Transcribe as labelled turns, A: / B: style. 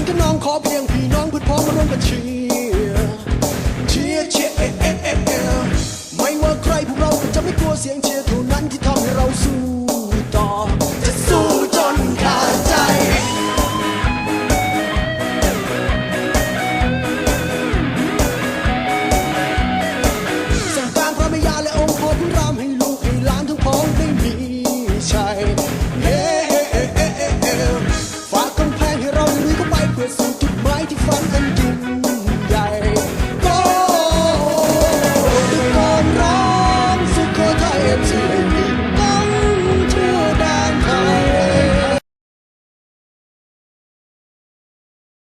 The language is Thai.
A: ือนกับน้องขอเพียงพี่น้องเพื่อพ้องมาร่วมกันชี